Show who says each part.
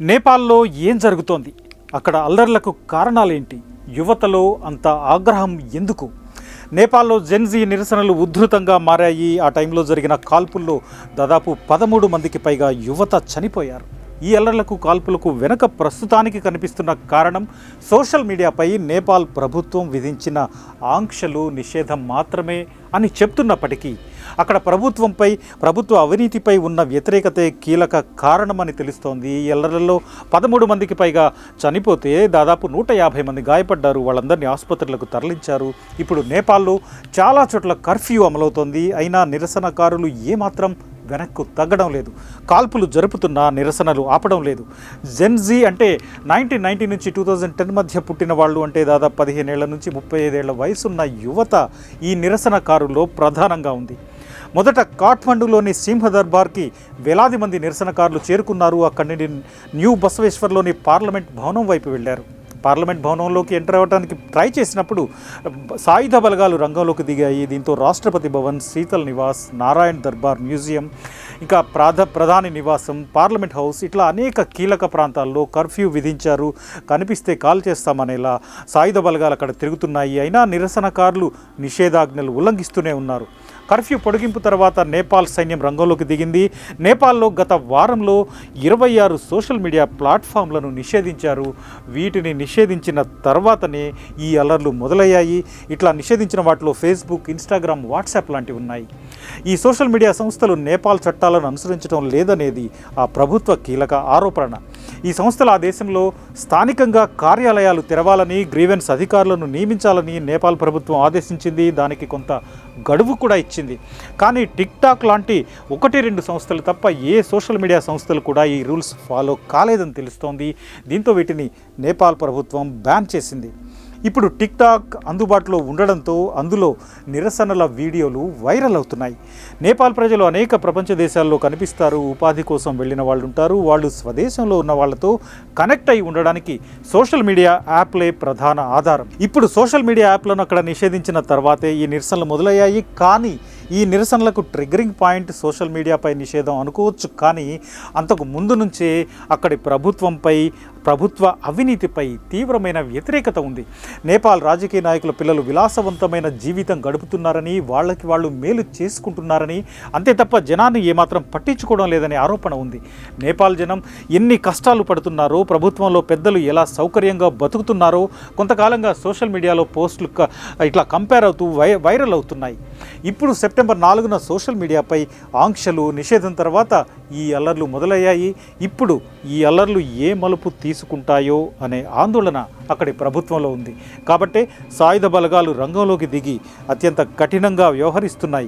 Speaker 1: నేపాల్లో ఏం జరుగుతోంది? అక్కడ అల్లర్లకు కారణాలేంటి? యువతలో అంత ఆగ్రహం ఎందుకు? నేపాల్లో జెన్జీ నిరసనలు ఉధృతంగా మారాయి. ఆ టైంలో జరిగిన కాల్పుల్లో దాదాపు పదమూడు మందికి పైగా యువత చనిపోయారు. ఈ అల్లర్లకు కాల్పులకు వెనక ప్రస్తుతానికి కనిపిస్తున్న కారణం సోషల్ మీడియాపై నేపాల్ ప్రభుత్వం విధించిన ఆంక్షలు నిషేధం మాత్రమే అని చెప్తున్నప్పటికీ అక్కడ ప్రభుత్వంపై ప్రభుత్వ అవినీతిపై ఉన్న వ్యతిరేకతే కీలక కారణమని తెలుస్తోంది. ఈ పదమూడు మందికి పైగా చనిపోతే దాదాపు నూట యాభై మంది గాయపడ్డారు. వాళ్ళందరినీ ఆసుపత్రులకు తరలించారు. ఇప్పుడు నేపాల్లో చాలా చోట్ల కర్ఫ్యూ అమలవుతోంది. అయినా నిరసనకారులు ఏమాత్రం వెనక్కు తగ్గడం లేదు. కాల్పులు జరుపుతున్న నిరసనలు ఆపడం లేదు. జెన్జీ అంటే నైన్టీన్ నైన్టీ నుంచి టూ థౌజండ్ టెన్ మధ్య పుట్టిన వాళ్ళు అంటే దాదాపు పదిహేనేళ్ళ నుంచి ముప్పై ఐదేళ్ళ వయసున్న యువత ఈ నిరసనకారుల్లో ప్రధానంగా ఉంది. మొదట కాఠ్మండులోని సింహ దర్బార్కి వేలాది మంది నిరసనకారులు చేరుకున్నారు. అక్కడి నుండి న్యూ బసవేశ్వర్లోని పార్లమెంట్ భవనం వైపు వెళ్ళారు. పార్లమెంట్ భవనంలోకి ఎంటర్ అవ్వడానికి ట్రై చేసినప్పుడు సాయుధ బలగాలు రంగంలోకి దిగాయి. దీంతో రాష్ట్రపతి భవన్ శీతల్ నివాస్ నారాయణ్ దర్బార్ మ్యూజియం ఇంకా ప్రాధ ప్రధాని నివాసం పార్లమెంట్ హౌస్ ఇట్లా అనేక కీలక ప్రాంతాల్లో కర్ఫ్యూ విధించారు. కనిపిస్తే కాల్ చేస్తామనేలా సాయుధ బలగాలు అక్కడ తిరుగుతున్నాయి. అయినా నిరసనకారులు నిషేధాజ్ఞలు ఉల్లంఘిస్తూనే ఉన్నారు. కర్ఫ్యూ పొడిగింపు తర్వాత నేపాల్ సైన్యం రంగంలోకి దిగింది. నేపాల్లో గత వారంలో ఇరవై ఆరు సోషల్ మీడియా ప్లాట్ఫామ్లను నిషేధించారు. వీటిని నిషేధించిన తర్వాతనే ఈ అలర్లు మొదలయ్యాయి. ఇట్లా నిషేధించిన వాటిలో ఫేస్బుక్ ఇన్స్టాగ్రామ్ వాట్సాప్ లాంటివి ఉన్నాయి. ఈ సోషల్ మీడియా సంస్థలు నేపాల్ చట్టాలను అనుసరించడం లేదనేది ఆ ప్రభుత్వ కీలక ఆరోపణ. ఈ సంస్థలు ఆ దేశంలో స్థానికంగా కార్యాలయాలు తెరవాలని గ్రీవెన్స్ అధికారులను నియమించాలని నేపాల్ ప్రభుత్వం ఆదేశించింది. దానికి కొంత గడువు కూడా ఇచ్చింది. కానీ టిక్ టాక్ లాంటి ఒకటి రెండు సంస్థలు తప్ప ఏ సోషల్ మీడియా సంస్థలు కూడా ఈ రూల్స్ ఫాలో కాలేదని తెలుస్తోంది. దీంతో వీటిని నేపాల్ ప్రభుత్వం బ్యాన్ చేసింది. ఇప్పుడు టిక్ టాక్ అందుబాటులో ఉండడంతో అందులో నిరసనల వీడియోలు వైరల్ అవుతున్నాయి. నేపాల్ ప్రజలు అనేక ప్రపంచ దేశాల్లో కనిపిస్తారు. ఉపాధి కోసం వెళ్ళిన వాళ్ళు ఉంటారు వాళ్ళు స్వదేశంలో ఉన్న వాళ్ళతో కనెక్ట్ అయి ఉండడానికి సోషల్ మీడియా యాప్లే ప్రధాన ఆధారం. ఇప్పుడు సోషల్ మీడియా యాప్లను అక్కడ నిషేధించిన తర్వాతే ఈ నిరసనలు మొదలయ్యాయి. కానీ ఈ నిరసనలకు ట్రిగ్గరింగ్ పాయింట్ సోషల్ మీడియాపై నిషేధం అనుకోవచ్చు కానీ అంతకు ముందు నుంచే అక్కడి ప్రభుత్వంపై ప్రభుత్వ అవినీతిపై తీవ్రమైన వ్యతిరేకత ఉంది. నేపాల్ రాజకీయ నాయకుల పిల్లలు విలాసవంతమైన జీవితం గడుపుతున్నారని వాళ్ళకి వాళ్ళు మేలు చేసుకుంటున్నారని అంతే తప్ప జనాన్ని ఏమాత్రం పట్టించుకోవడం లేదనే ఆరోపణ ఉంది. నేపాల్ జనం ఎన్ని కష్టాలు పడుతున్నారో ప్రభుత్వంలో పెద్దలు ఎలా సౌకర్యంగా బతుకుతున్నారో కొంతకాలంగా సోషల్ మీడియాలో పోస్టులు ఇట్లా కంపేర్ అవుతూ వై వైరల్ అవుతున్నాయి. ఇప్పుడు సెప్టెంబర్ నాలుగున సోషల్ మీడియాపై ఆంక్షలు నిషేధం తర్వాత ఈ అల్లర్లు మొదలయ్యాయి. ఇప్పుడు ఈ అల్లర్లు ఏ మలుపు తీసుకుంటాయో అనే ఆందోళన అక్కడి ప్రభుత్వంలో ఉంది. కాబట్టే సాయుధ బలగాలు రంగంలోకి దిగి అత్యంత కఠినంగా వ్యవహరిస్తున్నాయి.